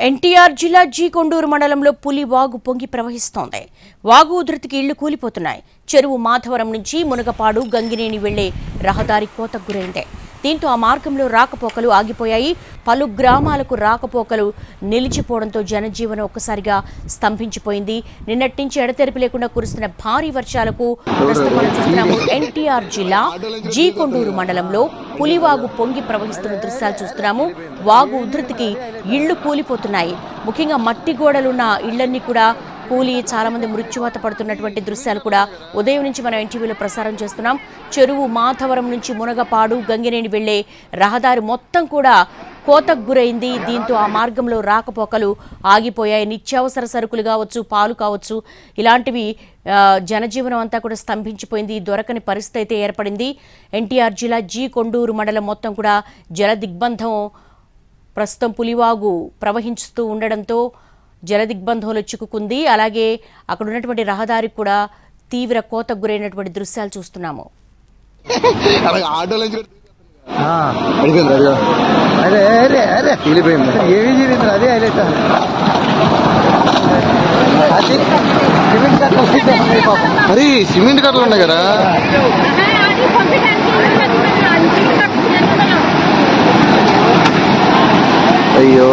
ఎన్టీఆర్ జిల్లా జీ కొండూరు మండలంలో పులి వాగు పొంగి ప్రవహిస్తోంది. వాగు ఉధృతికి ఇళ్ళు కూలిపోతున్నాయి. చెరువు మాధవరం నుంచి మునగపాడు గంగినేని వెళ్ళే రహదారి కోతకు గురైంది. దీంతో ఆ మార్గంలో రాకపోకలు ఆగిపోయాయి. పలు గ్రామాలకు రాకపోకలు నిలిచిపోవడంతో జనజీవనం ఒక్కసారిగా స్తంభించిపోయింది. నిన్నటి నుంచి ఎడతెరిపి లేకుండా కురుస్తున్న భారీ వర్షాలకు ప్రస్తుతం చూస్తున్నాము ఎన్టీఆర్ జిల్లా జీ కొండూరు మండలంలో పులివాగు పొంగి ప్రవహిస్తున్న దృశ్యాలు చూస్తున్నాము. వాగు ఉధృతికి ఇళ్ళు కూలిపోతున్నాయి. ముఖ్యంగా మట్టి గోడలున్న ఇళ్ళన్నీ కూడా కూలి చాలామంది మృత్యువాత పడుతున్నటువంటి దృశ్యాలు కూడా ఉదయం నుంచి మనం ఎన్టీవీలో ప్రసారం చేస్తున్నాం. చెరువు మాధవరం నుంచి మునగపాడు గంగినేని వెళ్ళే రహదారి మొత్తం కూడా కోతకు గురైంది. దీంతో ఆ మార్గంలో రాకపోకలు ఆగిపోయాయి. నిత్యావసర సరుకులు కావచ్చు పాలు కావచ్చు ఇలాంటివి జనజీవనం అంతా కూడా స్తంభించిపోయింది. దొరకని పరిస్థితి అయితే ఏర్పడింది. ఎన్టీఆర్ జిల్లా జీ కొండూరు మండలం మొత్తం కూడా జల దిగ్బంధం ప్రస్తుతం పులివాగు ప్రవహించుతూ ఉండడంతో జలదిగ్బంధంలో చిక్కుకుంది. అలాగే అక్కడ ఉన్నటువంటి రహదారి కూడా తీవ్ర కోత గురైనటువంటి దృశ్యాలు చూస్తున్నాము. సిమెంట్ కట్టలు ఉన్నాయి కదా. అయ్యో.